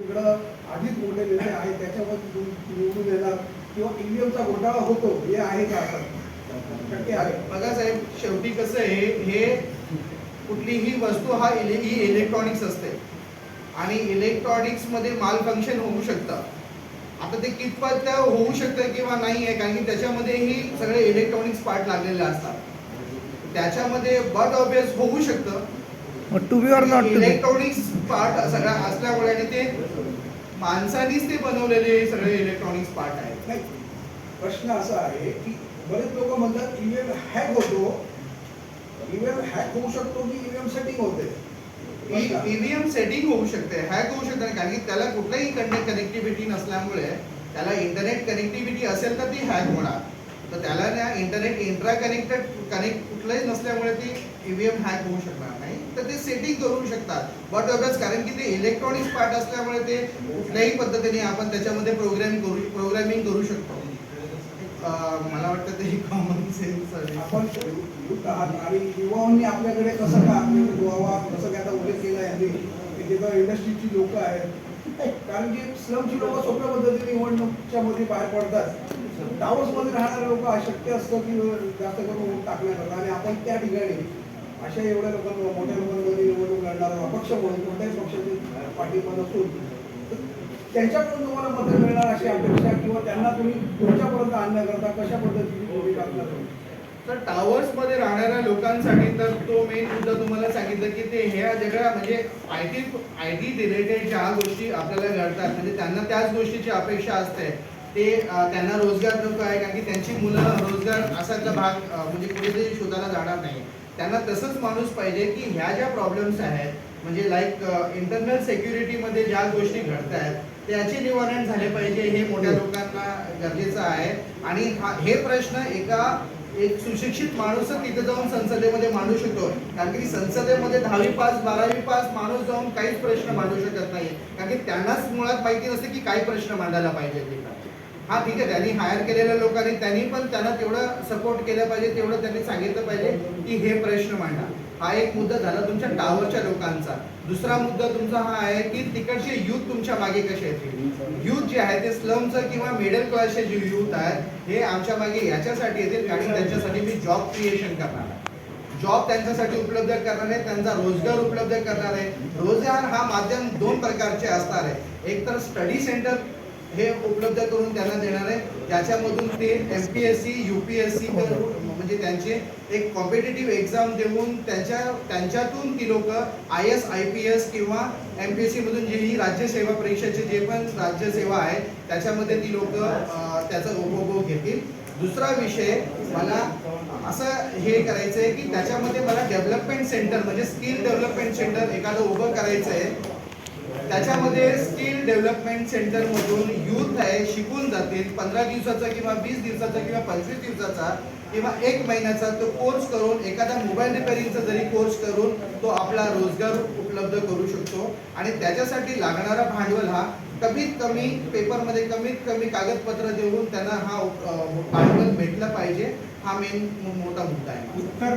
इकडं आधीच मोडलेले आहे त्याच्यावर निवडून येणार. किंवा ईव्हीएमचा घोटाळा होतो हे आहे का आता? बघा साहेब शेवटी कसं आहे हे कुठलीही वस्तू हा इले ही इलेक्ट्रॉनिक्स असते. आणि इलेक्ट्रॉनिक्समध्ये माल फंक्शन होऊ शकतं. आता ते कितपत होऊ शकतं किंवा नाही आहे कारण की त्याच्यामध्येही सगळे इलेक्ट्रॉनिक्स पार्ट लागलेले असतात. त्याच्यामध्ये बट ऑबियस होऊ शकतं. To be or not to be electronics part सगळा असल्यामुळे आणि ते माणसानीच ते बनवलेले सगळे इलेक्ट्रॉनिक्स पार्ट आहेत. नाही प्रश्न असा आहे की बरेच लोक म्हणतात ईव्हीएम हॅक होतो. ईव्हीएम हॅक होऊ शकतो की ईव्हीएम सेटिंग होते? ईव्हीएम सेटिंग होऊ शकते हॅक होऊ शकते कारण की त्याला कुठलाही कनेक्टिव्हिटी नसल्यामुळे त्याला इंटरनेट कनेक्टिव्हिटी असेल तर ती हॅक होणार. तर त्याला ना इंटरनेट इंट्रा कनेक्टेड कनेक्ट कुठलंही नसल्यामुळे ती ईव्हीएम हॅक होऊ शकणार नाही. तर ते सेटिंग करू शकतात. बट अभ्यास कारण की ते इलेक्ट्रॉनिक्स पार्ट असल्यामुळे ते कुठल्याही पद्धतीने आपण त्याच्यामध्ये प्रोग्राम करू प्रोग्रामिंग करू शकतो. मला वाटतं ते कॉमन सेन्स आहे. आपण आणि युवांनी आपल्याकडे कसं का युवा कसं काय आता उल्लेख केला आहे की तिथं इंडस्ट्रीची लोक आहेत. कारण की स्लमची लोक सोप्या पद्धतीने निवडणुकीच्या मध्ये बाहेर पडतात. टावर्समध्ये राहणारे लोक अशक्य असतं की जास्त करून टाकण्याकरता आणि आपण त्या ठिकाणी अशा एवढ्या लोकांना मोठ्या लोकांमध्ये निवडणूक लढणारा अपक्ष म्हणून कोणत्याही पक्षाचे पाठिंबा नसून त्यांच्याकडून तुम्हाला मतं मिळणार अशी अपेक्षा किंवा त्यांना तुम्ही तुमच्यापर्यंत आणण्याकरता कशा पद्धतीची भूमिका असणार? तर टावर्समध्ये राहणाऱ्या लोकांसाठी तर तो मेन मुद्दा तुम्हाला सांगितलं की ते ह्या जगळ्या म्हणजे I T I T related ज्या गोष्टी आपल्याला घडतात म्हणजे त्यांना त्याच गोष्टीची अपेक्षा असते. ते त्यांना रोजगार नको आहे कारण की त्यांची मुलं रोजगार असाचा भाग म्हणजे ते शोधायला जाणार नाही. त्यांना तसंच माणूस पाहिजे की ह्या ज्या प्रॉब्लेम्स आहेत म्हणजे लाईक इंटरनल सेक्युरिटीमध्ये ज्या गोष्टी घडत आहेत त्याचे निवारण झाले पाहिजे हे मोठ्या लोकांना गरजेचं आहे. आणि हा हे प्रश्न एका एक सुशिक्षित माणूस तिथे जाऊन संसदेमध्ये मांडू शकतो. कारण की संसदेमध्ये दहावी पास बारावी पास माणूस जाऊन काहीच प्रश्न मांडू शकत नाही. कारण की त्यांनाच मुळात माहिती नसते की काय प्रश्न मांडायला पाहिजे तिथं. हा ठीक आहे त्यांनी हायर केलेल्या लोकांनी त्यांनी पण त्यांना तेवढं सपोर्ट केलं पाहिजे तेवढं त्यांनी सांगितलं पाहिजे की हे प्रश्न मांडा. हा एक मुद्दा झाला तुमच्या टावरच्या लोकांचा. दुसरा मुद्दा तुमचा हा आहे की तिकडचे युथ तुमच्या मागे कसे येतील युथ जे आहे ते स्लमचं किंवा मिडल क्लासचे जे युथ आहेत हे आमच्या मागे याच्यासाठी येतील कारण त्यांच्यासाठी मी जॉब क्रिएशन करणार आहे. जॉब त्यांच्यासाठी उपलब्ध करणार आहे त्यांचा रोजगार उपलब्ध करणार आहे. रोजगार हा माध्यम दोन प्रकारचे असणार आहे. एक तर स्टडी सेंटर हे उपलब्ध करून त्यांना देणार आहे. ज्याच्यामधून ते M P S C U P S C म्हणजे त्यांचे एक कॉम्पिटेटिव्ह एक्झाम देऊन त्यांच्या त्यांच्यातून ती लोक I S I P S किंवा एम पी एस सीमधून जे ही राज्यसेवा परीक्षेचे जे पण राज्यसेवा आहे त्याच्यामध्ये ती लोक त्याचा उपभोग घेतील. दुसरा विषय मला असं हे करायचं आहे की त्याच्यामध्ये मला डेव्हलपमेंट सेंटर म्हणजे स्किल डेव्हलपमेंट सेंटर एखादं उभं करायचं आहे त्याच्यामध्ये स्किल डेव्हलपमेंट सेंटर मधून युथ आहे शिकून जातील. पंधरा दिवसाचा किंवा वीस दिवसाचा किंवा पंचवीस दिवसाचा किंवा एक महिन्याचा तो कोर्स करून एखादा मोबाईल रिपेअरिंगचा जरी कोर्स करून तो आपला रोजगार उपलब्ध करू शकतो. आणि त्याच्यासाठी लागणारा भांडवल हा कमीत कमी पेपरमध्ये कमीत कमी कागदपत्र देऊन त्यांना हा भांडवल भेटलं पाहिजे. हा मेन मोठा मुद्दा आहे. उत्तर